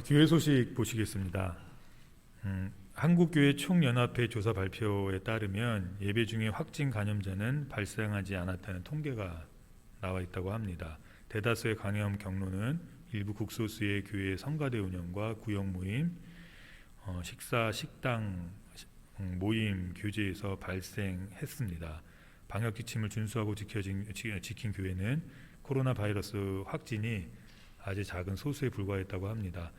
교회 소식 보시겠습니다. 음, 한국교회 총연합회 조사 발표에 따르면 예배 중에 확진 감염자는 발생하지 않았다는 통계가 나와 있다고 합니다. 대다수의 감염 경로는 일부 국소수의 교회 성가대 운영과 구역 모임, 어, 식사, 식당 음, 모임, 교제에서 발생했습니다. 방역 지침을 준수하고 지켜진, 지- 지킨 교회는 코로나 바이러스 확진이 아주 작은 소수에 불과했다고 합니다.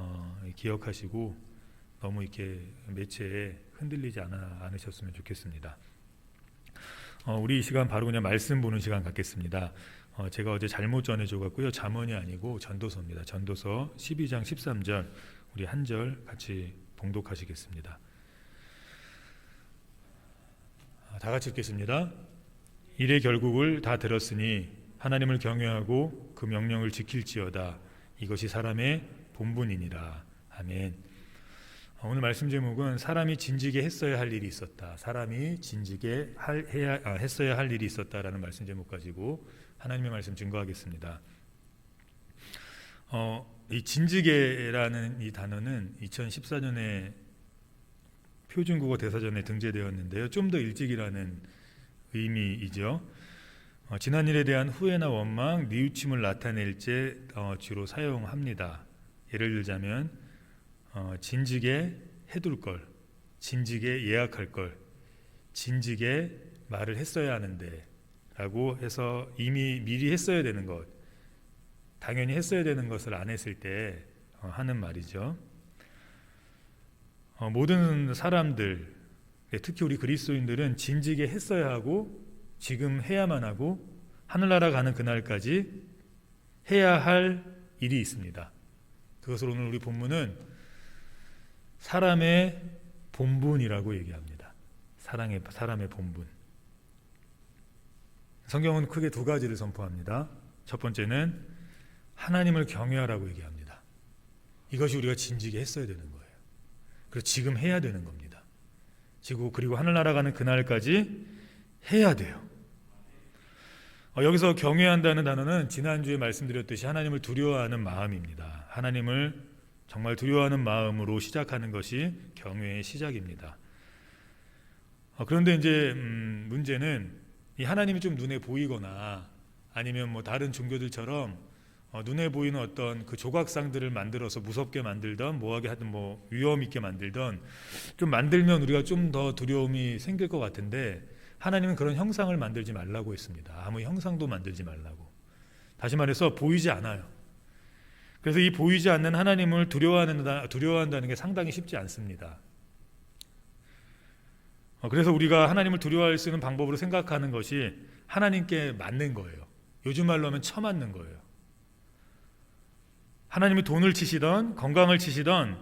어, 기억하시고 너무 이렇게 매체에 흔들리지 않아, 않으셨으면 좋겠습니다. 어, 우리 이 시간 바로 그냥 말씀 보는 시간 갖겠습니다. 어, 제가 어제 잘못 전해줘 갖고요. 잠언이 아니고 전도서입니다. 전도서 12장 13절 우리 한 절 같이 봉독하시겠습니다. 아, 다 같이 읽겠습니다. 일의 결국을 다 들었으니 하나님을 경외하고 그 명령을 지킬지어다. 이것이 사람의 본분이니라. 아멘. 어, 오늘 말씀 제목은 사람이 진지게 했어야 할 일이 있었다. 사람이 진지게 할, 해야, 아, 했어야 할 일이 있었다라는 말씀 제목 가지고 하나님의 말씀 증거하겠습니다. 어, 이 진지게라는 이 단어는 2014년에 표준국어 대사전에 등재되었는데요. 좀 더 일찍이라는 의미이죠. 어, 지난 일에 대한 후회나 원망, 뉘우침을 나타낼 때 어, 주로 사용합니다. 예를 들자면 어, 진지게 해둘 걸, 진지게 예약할 걸, 진지게 말을 했어야 하는데 라고 해서 이미 미리 했어야 되는 것, 당연히 했어야 되는 것을 안 했을 때 어, 하는 말이죠. 어, 모든 사람들, 예, 특히 우리 그리스도인들은 진지게 했어야 하고 지금 해야만 하고 하늘나라 가는 그날까지 해야 할 일이 있습니다. 그것을 오늘 우리 본문은 사람의 본분이라고 얘기합니다. 사랑의 사람의 본분. 성경은 크게 두 가지를 선포합니다. 첫 번째는 하나님을 경외하라고 얘기합니다. 이것이 우리가 진지게 했어야 되는 거예요. 그래서 지금 해야 되는 겁니다. 지구 그리고 하늘나라 가는 그날까지 해야 돼요. 어, 여기서 경외한다는 단어는 지난주에 말씀드렸듯이 하나님을 두려워하는 마음입니다. 하나님을 정말 두려워하는 마음으로 시작하는 것이 경외의 시작입니다. 어, 그런데 이제 음, 문제는 이 하나님이 좀 눈에 보이거나 아니면 뭐 다른 종교들처럼 어, 눈에 보이는 어떤 그 조각상들을 만들어서 무섭게 만들던 뭐하게 하든 뭐 위험 있게 만들던 좀 만들면 우리가 좀 더 두려움이 생길 것 같은데 하나님은 그런 형상을 만들지 말라고 했습니다. 아무 형상도 만들지 말라고. 다시 말해서 보이지 않아요. 그래서 이 보이지 않는 하나님을 두려워하는 두려워한다는 게 상당히 쉽지 않습니다. 어, 그래서 우리가 하나님을 두려워할 수 있는 방법으로 생각하는 것이 하나님께 맞는 거예요. 요즘 말로 하면 처맞는 거예요. 하나님이 돈을 치시던 건강을 치시던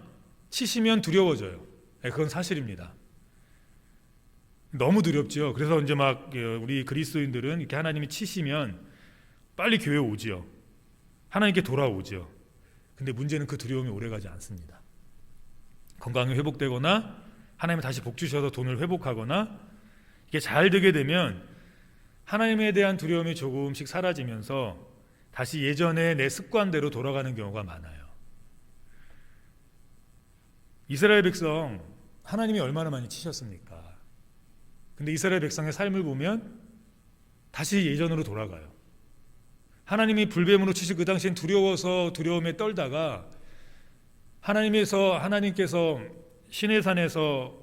치시면 두려워져요. 네, 그건 사실입니다. 너무 두렵죠. 그래서 이제 막 어, 우리 그리스도인들은 이렇게 하나님이 치시면 빨리 교회 오지요. 하나님께 돌아오죠. 근데 문제는 그 두려움이 오래가지 않습니다. 건강이 회복되거나 하나님이 다시 복 주셔서 돈을 회복하거나 이게 잘 되게 되면 하나님에 대한 두려움이 조금씩 사라지면서 다시 예전의 내 습관대로 돌아가는 경우가 많아요. 이스라엘 백성 하나님이 얼마나 많이 치셨습니까? 근데 이스라엘 백성의 삶을 보면 다시 예전으로 돌아가요. 하나님이 불뱀으로 치실 그 당시엔 두려워서 두려움에 떨다가 하나님에서 하나님께서 신의 산에서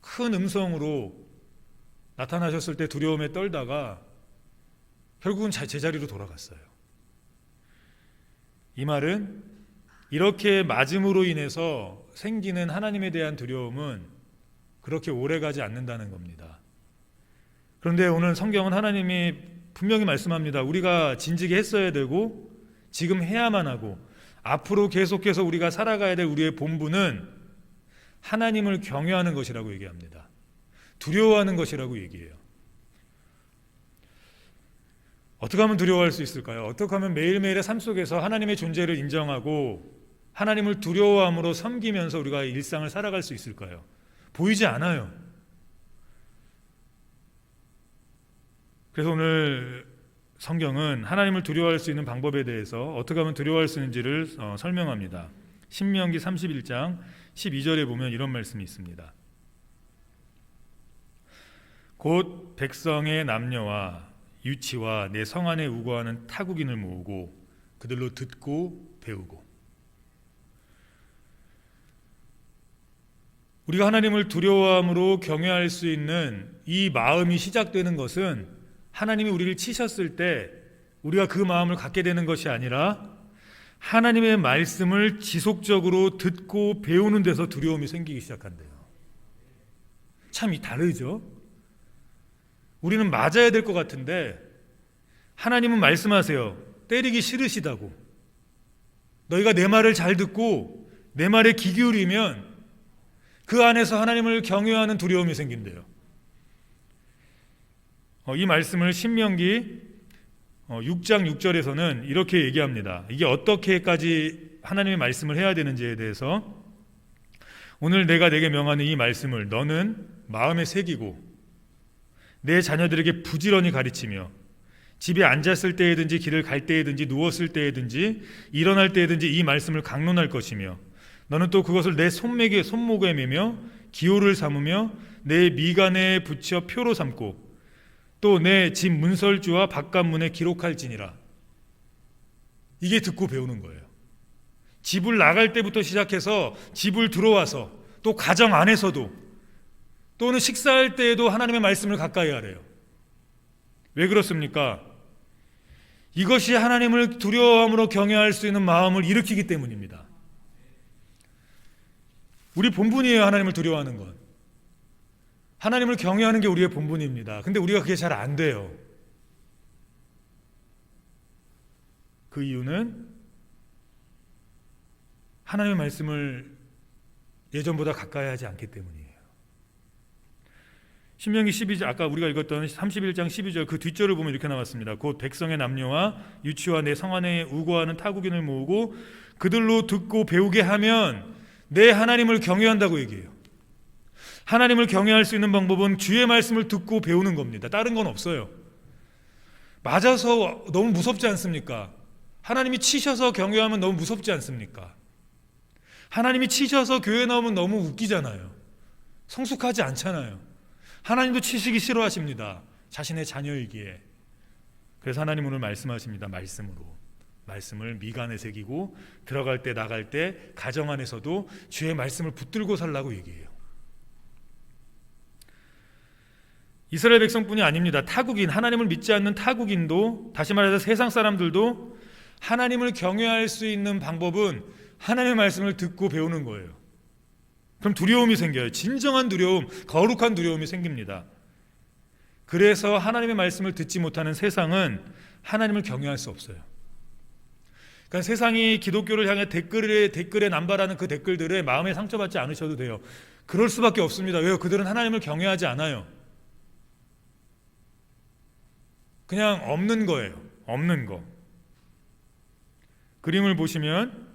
큰 음성으로 나타나셨을 때 두려움에 떨다가 결국은 제자리로 돌아갔어요. 이 말은 이렇게 맞음으로 인해서 생기는 하나님에 대한 두려움은 그렇게 오래 가지 않는다는 겁니다. 그런데 오늘 성경은 하나님이 분명히 말씀합니다. 우리가 진지게 했어야 되고 지금 해야만 하고 앞으로 계속해서 우리가 살아가야 될 우리의 본분은 하나님을 경외하는 것이라고 얘기합니다. 두려워하는 것이라고 얘기해요. 어떻게 하면 두려워할 수 있을까요? 어떻게 하면 매일매일의 삶 속에서 하나님의 존재를 인정하고 하나님을 두려워함으로 섬기면서 우리가 일상을 살아갈 수 있을까요? 보이지 않아요. 그래서 오늘 성경은 하나님을 두려워할 수 있는 방법에 대해서 어떻게 하면 두려워할 수 있는지를 어, 설명합니다. 신명기 31장 12절에 보면 이런 말씀이 있습니다. 곧 백성의 남녀와 유치와 내 성 안에 우거하는 타국인을 모으고 그들로 듣고 배우고 우리가 하나님을 두려워함으로 경외할 수 있는 이 마음이 시작되는 것은 하나님이 우리를 치셨을 때 우리가 그 마음을 갖게 되는 것이 아니라 하나님의 말씀을 지속적으로 듣고 배우는 데서 두려움이 생기기 시작한대요. 참 다르죠? 우리는 맞아야 될 것 같은데 하나님은 말씀하세요. 때리기 싫으시다고. 너희가 내 말을 잘 듣고 내 말에 귀 기울이면 그 안에서 하나님을 경외하는 두려움이 생긴대요. 어, 이 말씀을 신명기 6장 6절에서는 이렇게 얘기합니다. 이게 어떻게까지 하나님의 말씀을 해야 되는지에 대해서 오늘 내가 내게 명하는 이 말씀을 너는 마음에 새기고 내 자녀들에게 부지런히 가르치며 집에 앉았을 때에든지 길을 갈 때에든지 누웠을 때에든지 일어날 때에든지 이 말씀을 강론할 것이며 너는 또 그것을 내 손목에 손목에 매며 기호를 삼으며 내 미간에 붙여 표로 삼고 또 내 집 문설주와 바깥문에 기록할지니라. 이게 듣고 배우는 거예요. 집을 나갈 때부터 시작해서 집을 들어와서 또 가정 안에서도 또는 식사할 때에도 하나님의 말씀을 가까이 하래요. 왜 그렇습니까? 이것이 하나님을 두려워함으로 경외할 수 있는 마음을 일으키기 때문입니다. 우리 본분이에요, 하나님을 두려워하는 것. 하나님을 경외하는 게 우리의 본분입니다. 근데 우리가 그게 잘 안 돼요. 그 이유는 하나님의 말씀을 예전보다 가까이 하지 않기 때문이에요. 신명기 12절 아까 우리가 읽었던 31장 12절 그 뒷절을 보면 이렇게 나왔습니다. 곧 백성의 남녀와 유치와 내 성안에 우거하는 타국인을 모으고 그들로 듣고 배우게 하면 내 하나님을 경외한다고 얘기해요. 하나님을 경외할 수 있는 방법은 주의 말씀을 듣고 배우는 겁니다. 다른 건 없어요. 맞아서 너무 무섭지 않습니까? 하나님이 치셔서 경외하면 너무 무섭지 않습니까? 하나님이 치셔서 교회 나오면 너무 웃기잖아요. 성숙하지 않잖아요. 하나님도 치시기 싫어하십니다. 자신의 자녀이기에. 그래서 하나님 오늘 말씀하십니다. 말씀으로. 말씀을 미간에 새기고 들어갈 때 나갈 때 가정 안에서도 주의 말씀을 붙들고 살라고 얘기해요. 이스라엘 백성뿐이 아닙니다. 타국인 하나님을 믿지 않는 타국인도 다시 말해서 세상 사람들도 하나님을 경외할 수 있는 방법은 하나님의 말씀을 듣고 배우는 거예요. 그럼 두려움이 생겨요. 진정한 두려움, 거룩한 두려움이 생깁니다. 그래서 하나님의 말씀을 듣지 못하는 세상은 하나님을 경외할 수 없어요. 그러니까 세상이 기독교를 향해 댓글에 댓글에 남발하는 그 댓글들에 마음에 상처받지 않으셔도 돼요. 그럴 수밖에 없습니다. 왜요? 그들은 하나님을 경외하지 않아요. 그냥 없는 거예요. 없는 거. 그림을 보시면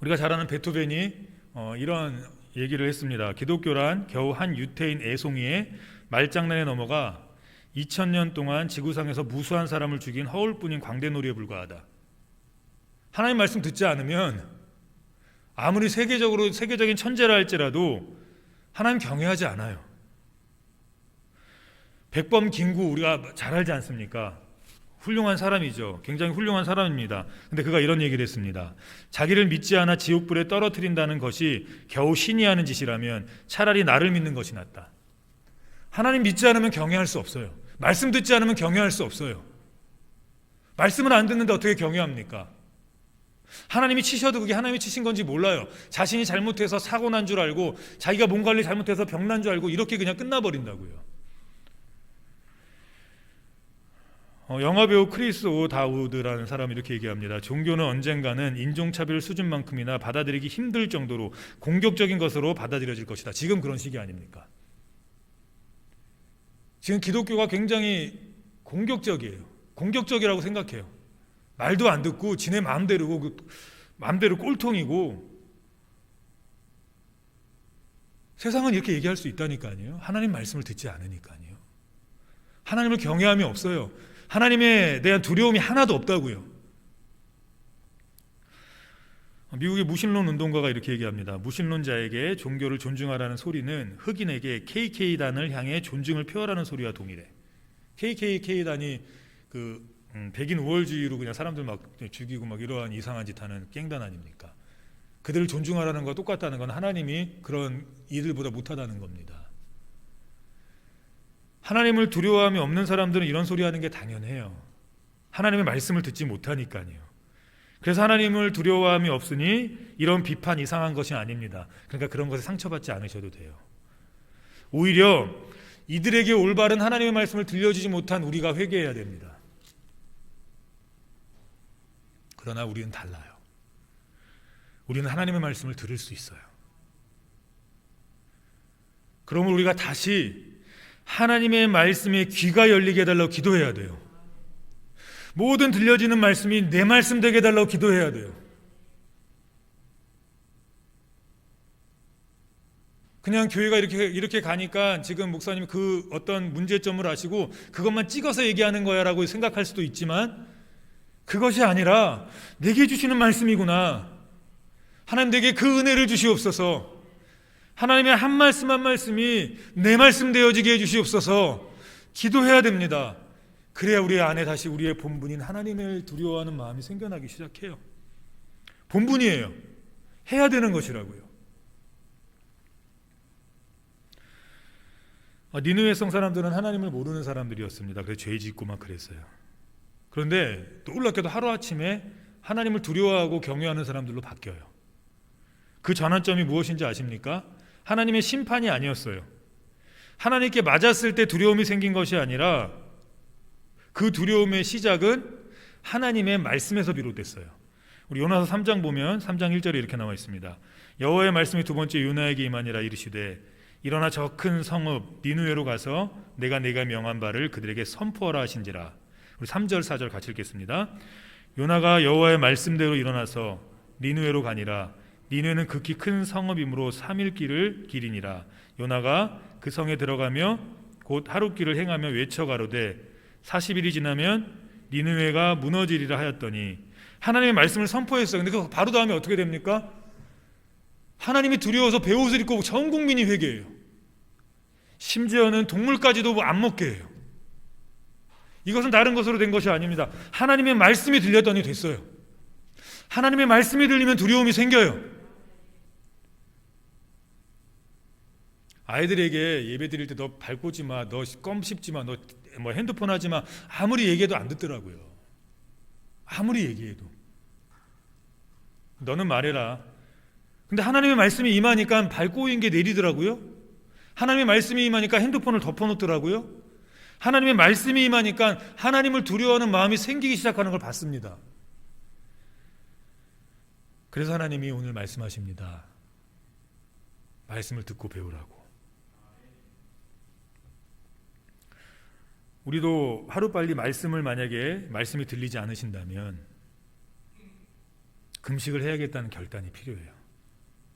우리가 잘 아는 베토벤이 어, 이런 얘기를 했습니다. 기독교란 겨우 한 유태인 애송이의 말장난에 넘어가 2000년 동안 지구상에서 무수한 사람을 죽인 허울뿐인 광대놀이에 불과하다. 하나님 말씀 듣지 않으면 아무리 세계적으로 세계적인 천재라 할지라도 하나님 경외하지 않아요. 백범 김구 우리가 잘 알지 않습니까? 훌륭한 사람이죠. 굉장히 훌륭한 사람입니다. 근데 그가 이런 얘기를 했습니다. 자기를 믿지 않아 지옥불에 떨어뜨린다는 것이 겨우 신이 하는 짓이라면 차라리 나를 믿는 것이 낫다. 하나님 믿지 않으면 경외할 수 없어요. 말씀 듣지 않으면 경외할 수 없어요. 말씀을 안 듣는데 어떻게 경외합니까? 하나님이 치셔도 그게 하나님이 치신 건지 몰라요. 자신이 잘못해서 사고 난 줄 알고 자기가 몸 관리 잘못해서 병 난 줄 알고 이렇게 그냥 끝나버린다고요. 어, 영화 배우 크리스 오 다우드라는 사람이 이렇게 얘기합니다. 종교는 언젠가는 인종차별 수준만큼이나 받아들이기 힘들 정도로 공격적인 것으로 받아들여질 것이다. 지금 그런 시기 아닙니까? 지금 기독교가 굉장히 공격적이에요. 공격적이라고 생각해요. 말도 안 듣고 지네 마음대로고 그 마음대로 꼴통이고 세상은 이렇게 얘기할 수 있다니까요. 하나님 말씀을 듣지 않으니까요. 하나님을 경외함이 없어요. 하나님에 대한 두려움이 하나도 없다고요. 미국의 무신론 운동가가 이렇게 얘기합니다. 무신론자에게 종교를 존중하라는 소리는 흑인에게 KK단을 향해 존중을 표하라는 소리와 동일해. KKK단이 그 음, 백인 우월주의로 그냥 사람들 막 죽이고 막 이러한 이상한 짓 하는 깽단 아닙니까? 그들을 존중하라는 거 똑같다는 건 하나님이 그런 이들보다 못하다는 겁니다. 하나님을 두려워함이 없는 사람들은 이런 소리 하는 게 당연해요. 하나님의 말씀을 듣지 못하니까요. 그래서 하나님을 두려워함이 없으니 이런 비판 이상한 것이 아닙니다. 그러니까 그런 것에 상처받지 않으셔도 돼요. 오히려 이들에게 올바른 하나님의 말씀을 들려주지 못한 우리가 회개해야 됩니다. 그러나 우리는 달라요. 우리는 하나님의 말씀을 들을 수 있어요. 그러면 우리가 다시 하나님의 말씀에 귀가 열리게 해달라고 기도해야 돼요. 모든 들려지는 말씀이 내 말씀 되게 해달라고 기도해야 돼요. 그냥 교회가 이렇게 이렇게 가니까 지금 목사님 그 어떤 문제점을 아시고 그것만 찍어서 얘기하는 거야라고 생각할 수도 있지만 그것이 아니라 내게 주시는 말씀이구나. 하나님 내게 그 은혜를 주시옵소서. 하나님의 한 말씀 한 말씀이 내 말씀 되어지게 해 주시옵소서. 기도해야 됩니다. 그래야 우리 안에 다시 우리의 본분인 하나님을 두려워하는 마음이 생겨나기 시작해요. 본분이에요. 해야 되는 것이라고요. 아, 니느웨 성 사람들은 하나님을 모르는 사람들이었습니다. 그래서 죄 짓고 막 그랬어요. 그런데 놀랍게도 하루아침에 하나님을 두려워하고 경외하는 사람들로 바뀌어요. 그 전환점이 무엇인지 아십니까? 하나님의 심판이 아니었어요. 하나님께 맞았을 때 두려움이 생긴 것이 아니라 그 두려움의 시작은 하나님의 말씀에서 비롯됐어요. 우리 요나서 3장 보면 3장 1절에 이렇게 나와 있습니다. 여호와의 말씀이 두 번째 요나에게 임하니라 이르시되 일어나 저 큰 성읍 니누에로 가서 내가 내가 명한 바를 그들에게 선포하라 하신지라. 우리 3절 4절 같이 읽겠습니다. 요나가 여호와의 말씀대로 일어나서 니누에로 가니라. 니누에는 극히 큰 성읍이므로 3일 길을 길이니라. 요나가 그 성에 들어가며 곧 하루 길을 행하며 외쳐 가로되 40일이 지나면 니느웨가 무너지리라 하였더니 하나님의 말씀을 선포했어요. 근데 그 바로 다음에 어떻게 됩니까? 하나님이 두려워서 베옷을 입고 전 국민이 회개해요. 심지어는 동물까지도 안 먹게 해요. 이것은 다른 것으로 된 것이 아닙니다. 하나님의 말씀이 들렸더니 됐어요. 하나님의 말씀이 들리면 두려움이 생겨요. 아이들에게 예배 드릴 때 너 밟고지 마, 너 껌 씹지 마, 너 뭐 핸드폰 하지 마. 아무리 얘기해도 안 듣더라고요. 아무리 얘기해도. 너는 말해라. 근데 하나님의 말씀이 임하니까 밟고 있는 게 내리더라고요. 하나님의 말씀이 임하니까 핸드폰을 덮어놓더라고요. 하나님의 말씀이 임하니까 하나님을 두려워하는 마음이 생기기 시작하는 걸 봤습니다. 그래서 하나님이 오늘 말씀하십니다. 말씀을 듣고 배우라고. 우리도 하루빨리 말씀을 만약에 말씀이 들리지 않으신다면 금식을 해야겠다는 결단이 필요해요.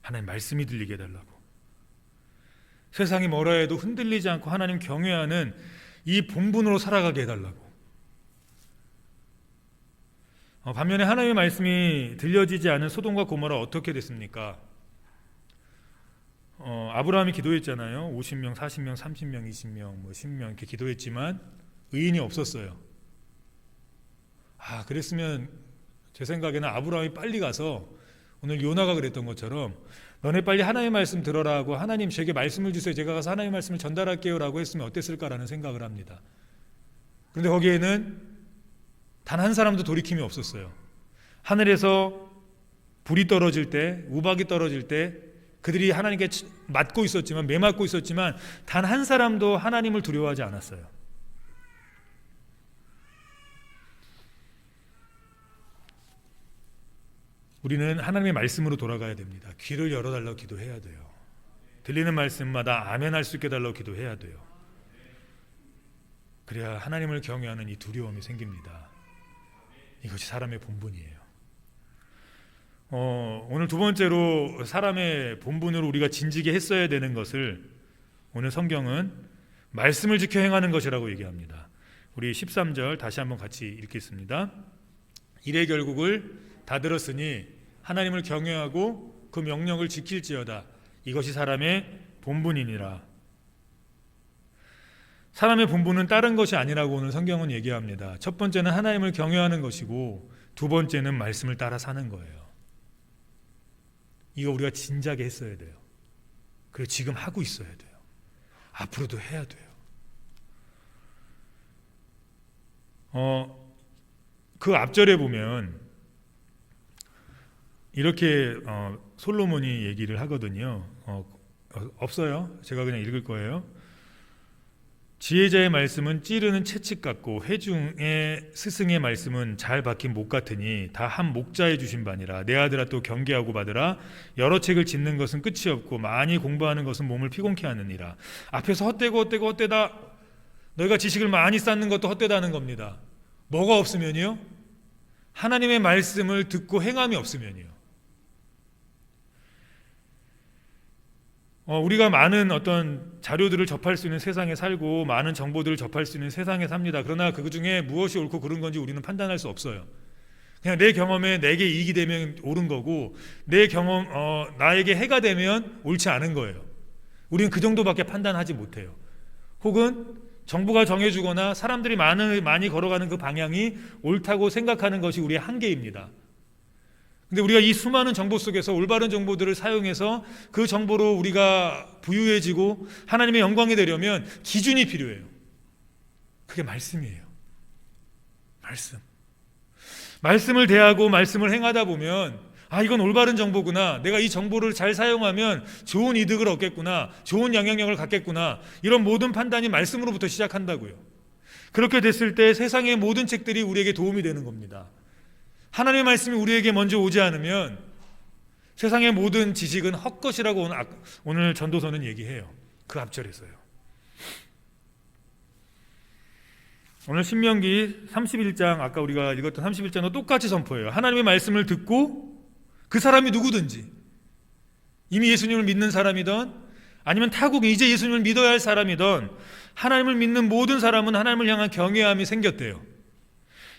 하나님 말씀이 들리게 해달라고. 세상이 뭐라 해도 흔들리지 않고 하나님 경외하는 이 본분으로 살아가게 해달라고. 어, 반면에 하나님의 말씀이 들려지지 않은 소돔과 고모라 어떻게 됐습니까? 어, 아브라함이 기도했잖아요. 50명, 40명, 30명, 20명, 뭐 10명 이렇게 기도했지만 의인이 없었어요. 아, 그랬으면 제 생각에는 아브라함이 빨리 가서 오늘 요나가 그랬던 것처럼 너네 빨리 하나님의 말씀 들어라고 하나님 제게 말씀을 주세요. 제가 가서 하나님의 말씀을 전달할게요라고 했으면 어땠을까라는 생각을 합니다. 그런데 거기에는 단 한 사람도 돌이킴이 없었어요. 하늘에서 불이 떨어질 때, 우박이 떨어질 때 그들이 하나님께 맞고 있었지만 매맞고 있었지만 단 한 사람도 하나님을 두려워하지 않았어요. 우리는 하나님의 말씀으로 돌아가야 됩니다. 귀를 열어달라고 기도해야 돼요. 들리는 말씀마다 아멘할 수 있게 달라고 기도해야 돼요. 그래야 하나님을 경외하는 이 두려움이 생깁니다. 이것이 사람의 본분이에요. 어, 오늘 두 번째로 사람의 본분으로 우리가 진지게 했어야 되는 것을 오늘 성경은 말씀을 지켜 행하는 것이라고 얘기합니다. 우리 13절 다시 한번 같이 읽겠습니다. 일의 결국을 다 들었으니 하나님을 경외하고 그 명령을 지킬지어다. 이것이 사람의 본분이니라. 사람의 본분은 다른 것이 아니라고 오늘 성경은 얘기합니다. 첫 번째는 하나님을 경외하는 것이고 두 번째는 말씀을 따라 사는 거예요. 이거 우리가 진작에 했어야 돼요. 그리고 지금 하고 있어야 돼요. 앞으로도 해야 돼요. 어, 그 앞절에 보면 이렇게 어, 솔로몬이 얘기를 하거든요. 어, 어, 없어요. 제가 그냥 읽을 거예요. 지혜자의 말씀은 찌르는 채찍 같고 회중의 스승의 말씀은 잘 박힌 목 같으니 다 한 목자에 주신 바니라. 내 아들아 또 경계하고 받으라. 여러 책을 짓는 것은 끝이 없고 많이 공부하는 것은 몸을 피곤케 하느니라. 앞에서 헛되고 헛되고 헛되다. 너희가 지식을 많이 쌓는 것도 헛되다는 겁니다. 뭐가 없으면요? 하나님의 말씀을 듣고 행함이 없으면요. 어, 우리가 많은 어떤 자료들을 접할 수 있는 세상에 살고 많은 정보들을 접할 수 있는 세상에 삽니다. 그러나 그 중에 무엇이 옳고 그른 건지 우리는 판단할 수 없어요. 그냥 내 경험에 내게 이익이 되면 옳은 거고 내 경험 어, 나에게 해가 되면 옳지 않은 거예요. 우리는 그 정도밖에 판단하지 못해요. 혹은 정부가 정해주거나 사람들이 많은, 많이 걸어가는 그 방향이 옳다고 생각하는 것이 우리의 한계입니다. 근데 우리가 이 수많은 정보 속에서 올바른 정보들을 사용해서 그 정보로 우리가 부유해지고 하나님의 영광이 되려면 기준이 필요해요. 그게 말씀이에요. 말씀. 말씀을 대하고 말씀을 행하다 보면 아, 이건 올바른 정보구나. 내가 이 정보를 잘 사용하면 좋은 이득을 얻겠구나. 좋은 영향력을 갖겠구나. 이런 모든 판단이 말씀으로부터 시작한다고요. 그렇게 됐을 때 세상의 모든 책들이 우리에게 도움이 되는 겁니다. 하나님의 말씀이 우리에게 먼저 오지 않으면 세상의 모든 지식은 헛것이라고 오늘, 전도서는 얘기해요. 그 앞절에서요. 오늘 신명기 31장 아까 우리가 읽었던 31장도 똑같이 선포해요. 하나님의 말씀을 듣고 그 사람이 누구든지 이미 예수님을 믿는 사람이든 아니면 타국 이제 예수님을 믿어야 할 사람이든 하나님을 믿는 모든 사람은 하나님을 향한 경외함이 생겼대요.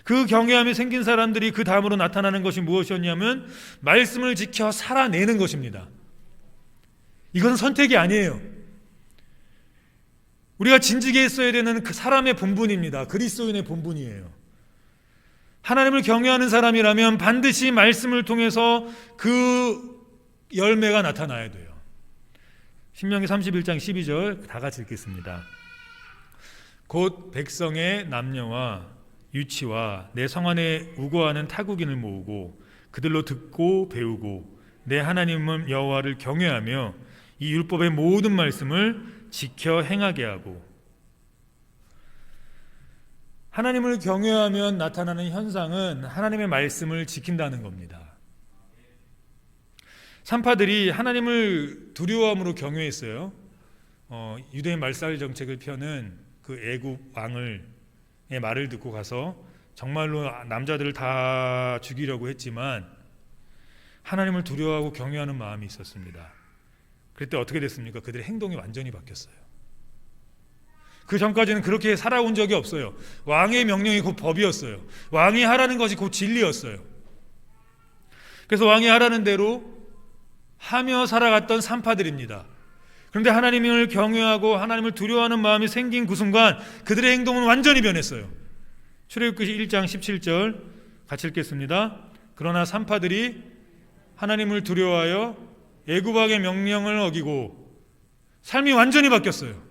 그 경외함이 생긴 사람들이 그 다음으로 나타나는 것이 무엇이었냐면 말씀을 지켜 살아내는 것입니다. 이것은 선택이 아니에요. 우리가 진지게 했어야 되는 그 사람의 본분입니다. 그리스도인의 본분이에요. 하나님을 경외하는 사람이라면 반드시 말씀을 통해서 그 열매가 나타나야 돼요. 신명기 31장 12절 다 같이 읽겠습니다. 곧 백성의 남녀와 유치와 내 성안에 우거하는 타국인을 모으고 그들로 듣고 배우고 내 하나님은 여호와를 경외하며 이 율법의 모든 말씀을 지켜 행하게 하고 하나님을 경외하면 나타나는 현상은 하나님의 말씀을 지킨다는 겁니다. 산파들이 하나님을 두려움으로 경외했어요. 어, 유대인 말살 정책을 펴는 그 애굽 왕을 의 말을 듣고 가서 정말로 남자들을 다 죽이려고 했지만 하나님을 두려워하고 경외하는 마음이 있었습니다. 그때 어떻게 됐습니까? 그들의 행동이 완전히 바뀌었어요. 그 전까지는 그렇게 살아온 적이 없어요. 왕의 명령이 곧 법이었어요. 왕이 하라는 것이 곧 진리였어요. 그래서 왕이 하라는 대로 하며 살아갔던 산파들입니다. 그런데 하나님을 경외하고 하나님을 두려워하는 마음이 생긴 그 순간 그들의 행동은 완전히 변했어요. 출애굽기 1장 17절 같이 읽겠습니다. 그러나 산파들이 하나님을 두려워하여 애굽왕의 명령을 어기고 삶이 완전히 바뀌었어요.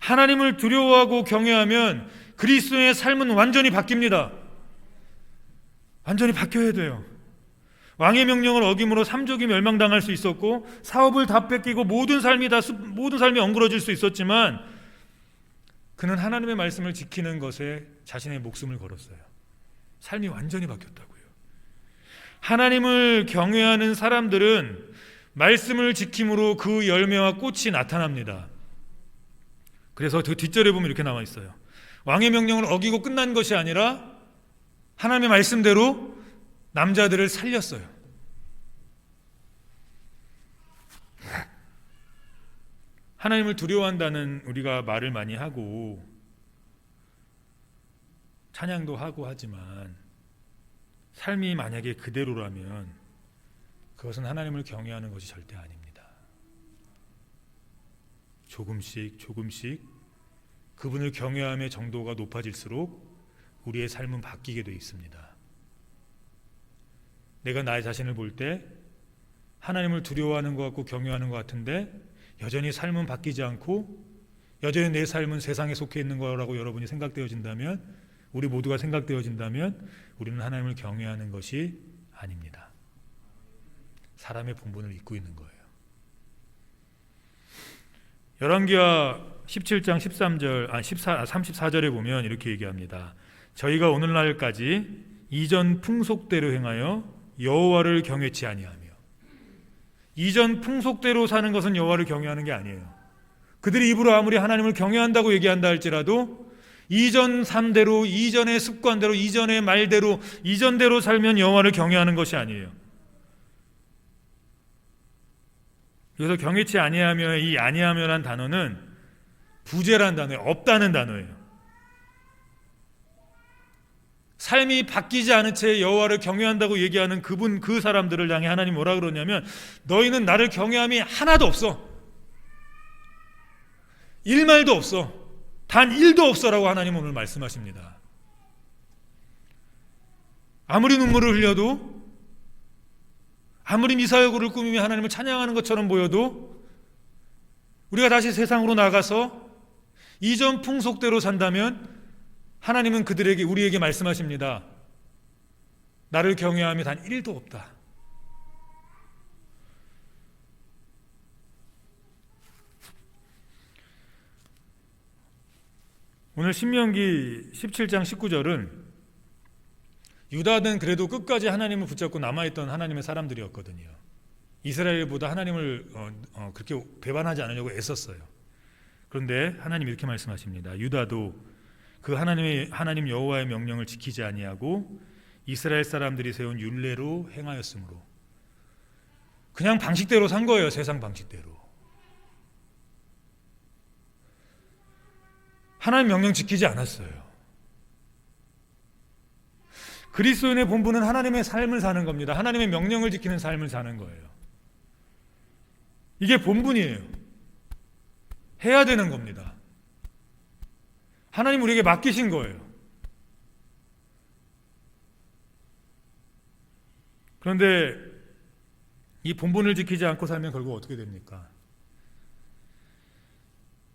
하나님을 두려워하고 경외하면 그리스도의 삶은 완전히 바뀝니다. 완전히 바뀌어야 돼요. 왕의 명령을 어김으로 삼족이 멸망당할 수 있었고 사업을 다 뺏기고 모든 삶이 다 모든 삶이 엉그러질 수 있었지만 그는 하나님의 말씀을 지키는 것에 자신의 목숨을 걸었어요. 삶이 완전히 바뀌었다고요. 하나님을 경외하는 사람들은 말씀을 지킴으로 그 열매와 꽃이 나타납니다. 그래서 그 뒷절에 보면 이렇게 나와 있어요. 왕의 명령을 어기고 끝난 것이 아니라 하나님의 말씀대로 남자들을 살렸어요. 하나님을 두려워한다는 우리가 말을 많이 하고 찬양도 하고 하지만 삶이 만약에 그대로라면 그것은 하나님을 경외하는 것이 절대 아닙니다. 조금씩 조금씩 그분을 경외함의 정도가 높아질수록 우리의 삶은 바뀌게 돼 있습니다. 내가 나의 자신을 볼 때 하나님을 두려워하는 것 같고 경외하는 것 같은데 여전히 삶은 바뀌지 않고 여전히 내 삶은 세상에 속해 있는 거라고 여러분이 생각되어진다면 우리 모두가 생각되어진다면 우리는 하나님을 경외하는 것이 아닙니다. 사람의 본분을 잊고 있는 거예요. 열왕기하 17장 13절 아 14, 34절에 보면 이렇게 얘기합니다. 저희가 오늘날까지 이전 풍속대로 행하여 여호와를 경외치 아니하며 이전 풍속대로 사는 것은 여호와를 경외하는 게 아니에요. 그들이 입으로 아무리 하나님을 경외한다고 얘기한다 할지라도 이전 삶대로 이전의 습관대로 이전의 말대로 이전대로 살면 여호와를 경외하는 것이 아니에요. 그래서 경외치 아니하며 이 아니하며란 단어는 부재란 단어예요. 없다는 단어예요. 삶이 바뀌지 않은 채 여호와를 경외한다고 얘기하는 그분 그 사람들을 향해 하나님 뭐라 그러냐면 너희는 나를 경외함이 하나도 없어. 일말도 없어. 단 일도 없어라고 하나님 오늘 말씀하십니다. 아무리 눈물을 흘려도 아무리 미사여구를 꾸미며 하나님을 찬양하는 것처럼 보여도 우리가 다시 세상으로 나가서 이전 풍속대로 산다면 하나님은 그들에게 우리에게 말씀하십니다. 나를 경외함이 단 1도 없다. 오늘 신명기 17장 19절은 유다는 그래도 끝까지 하나님을 붙잡고 남아있던 하나님의 사람들이었거든요. 이스라엘보다 하나님을 어, 어, 그렇게 배반하지 않으려고 애썼어요. 그런데 하나님 이렇게 말씀하십니다. 유다도 그 하나님의 하나님 여호와의 명령을 지키지 아니하고 이스라엘 사람들이 세운 율례로 행하였으므로 그냥 방식대로 산 거예요. 세상 방식대로. 하나님 명령 지키지 않았어요. 그리스도인의 본분은 하나님의 삶을 사는 겁니다. 하나님의 명령을 지키는 삶을 사는 거예요. 이게 본분이에요. 해야 되는 겁니다. 하나님 우리에게 맡기신 거예요. 그런데 이 본분을 지키지 않고 살면 결국 어떻게 됩니까?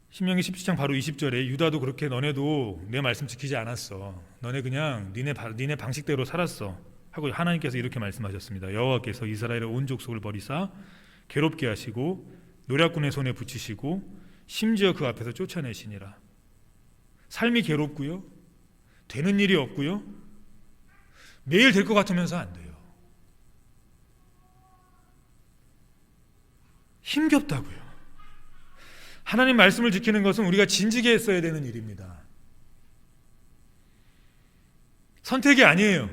신명기 17장 바로 20절에 유다도 그렇게 너네도 내 말씀 지키지 않았어. 너네 그냥 니네 니네 방식대로 살았어. 하고 하나님께서 이렇게 말씀하셨습니다. 여호와께서 이스라엘의 온 족속을 버리사 괴롭게 하시고 노략군의 손에 붙이시고 심지어 그 앞에서 쫓아내시니라. 삶이 괴롭고요. 되는 일이 없고요. 매일 될 것 같으면서 안 돼요. 힘겹다고요. 하나님 말씀을 지키는 것은 우리가 진지게 했어야 되는 일입니다. 선택이 아니에요.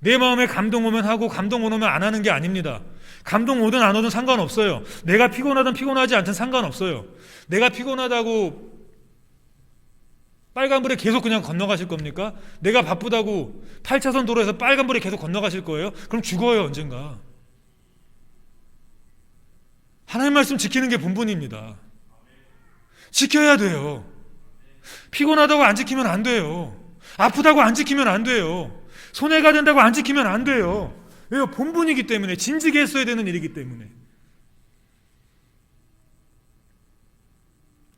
내 마음에 감동 오면 하고 감동 오면 안 하는 게 아닙니다. 감동 오든 안 오든 상관없어요. 내가 피곤하든 피곤하지 않든 상관없어요. 내가 피곤하다고 빨간불에 계속 그냥 건너가실 겁니까? 내가 바쁘다고 8차선 도로에서 빨간불에 계속 건너가실 거예요? 그럼 죽어요, 언젠가. 하나님 말씀 지키는 게 본분입니다. 지켜야 돼요. 피곤하다고 안 지키면 안 돼요. 아프다고 안 지키면 안 돼요. 손해가 된다고 안 지키면 안 돼요. 왜요? 본분이기 때문에 진지게 했어야 되는 일이기 때문에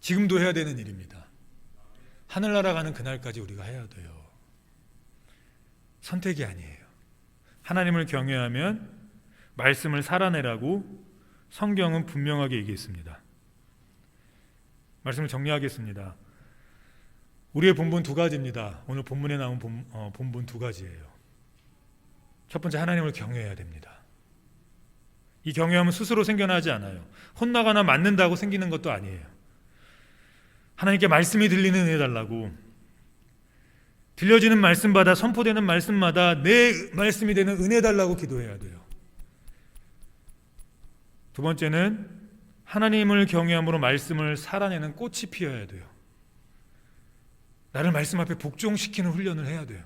지금도 해야 되는 일입니다. 하늘나라 가는 그날까지 우리가 해야 돼요. 선택이 아니에요. 하나님을 경외하면 말씀을 살아내라고 성경은 분명하게 얘기했습니다. 말씀을 정리하겠습니다. 우리의 본분 두 가지입니다. 오늘 본문에 나온 본, 어, 본분 두 가지예요. 첫 번째 하나님을 경외해야 됩니다. 이 경외함은 스스로 생겨나지 않아요. 혼나거나 맞는다고 생기는 것도 아니에요. 하나님께 말씀이 들리는 은혜 달라고 들려지는 말씀마다 선포되는 말씀마다 내 말씀이 되는 은혜 달라고 기도해야 돼요. 두 번째는 하나님을 경외함으로 말씀을 살아내는 꽃이 피어야 돼요. 나를 말씀 앞에 복종시키는 훈련을 해야 돼요.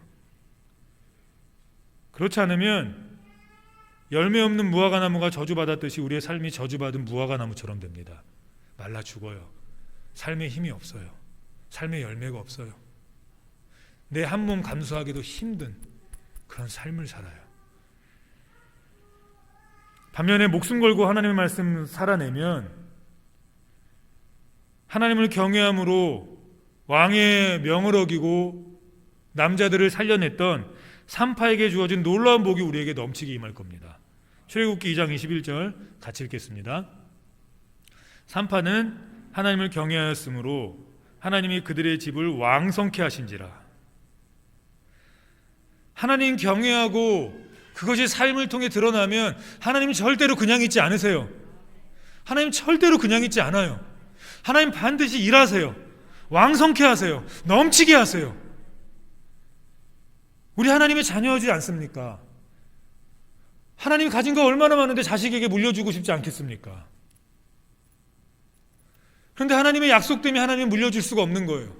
그렇지 않으면 열매 없는 무화과 나무가 저주받았듯이 우리의 삶이 저주받은 무화과 나무처럼 됩니다. 말라 죽어요. 삶에 힘이 없어요. 삶에 열매가 없어요. 내 한 몸 감수하기도 힘든 그런 삶을 살아요. 반면에 목숨 걸고 하나님의 말씀 살아내면 하나님을 경외함으로 왕의 명을 어기고 남자들을 살려냈던 산파에게 주어진 놀라운 복이 우리에게 넘치게 임할 겁니다. 출애굽기 2장 21절 같이 읽겠습니다. 산파는 하나님을 경외하였으므로 하나님이 그들의 집을 왕성케 하신지라. 하나님 경외하고 그것이 삶을 통해 드러나면 하나님 절대로 그냥 있지 않으세요. 하나님 절대로 그냥 있지 않아요. 하나님 반드시 일하세요. 왕성케 하세요. 넘치게 하세요. 우리 하나님의 자녀지 않습니까? 하나님이 가진 거 얼마나 많은데 자식에게 물려주고 싶지 않겠습니까? 그런데 하나님의 약속 때문에 하나님이 물려줄 수가 없는 거예요.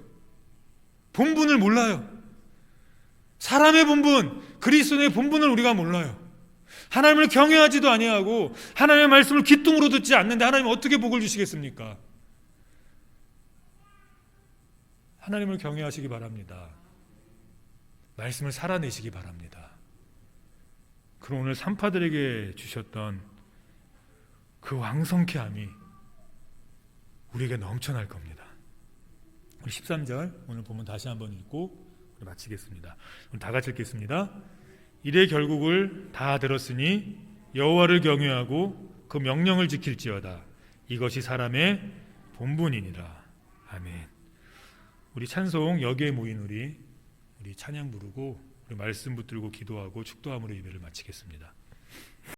본분을 몰라요. 사람의 본분, 그리스도의 본분을 우리가 몰라요. 하나님을 경외하지도 아니하고 하나님의 말씀을 귀뚱으로 듣지 않는데 하나님 어떻게 복을 주시겠습니까? 하나님을 경외하시기 바랍니다. 말씀을 살아내시기 바랍니다. 그럼 오늘 산파들에게 주셨던 그 왕성케함이 우리에게 넘쳐날 겁니다. 우리 13절 오늘 보면 다시 한번 읽고 마치겠습니다. 다 같이 읽겠습니다. 이래 결국을 다 들었으니 여호와를 경외하고 그 명령을 지킬지어다. 이것이 사람의 본분이니라. 아멘. 우리 찬송 여기에 모인 우리 우리 찬양 부르고 우리 말씀 붙들고 기도하고 축도함으로 예배를 마치겠습니다.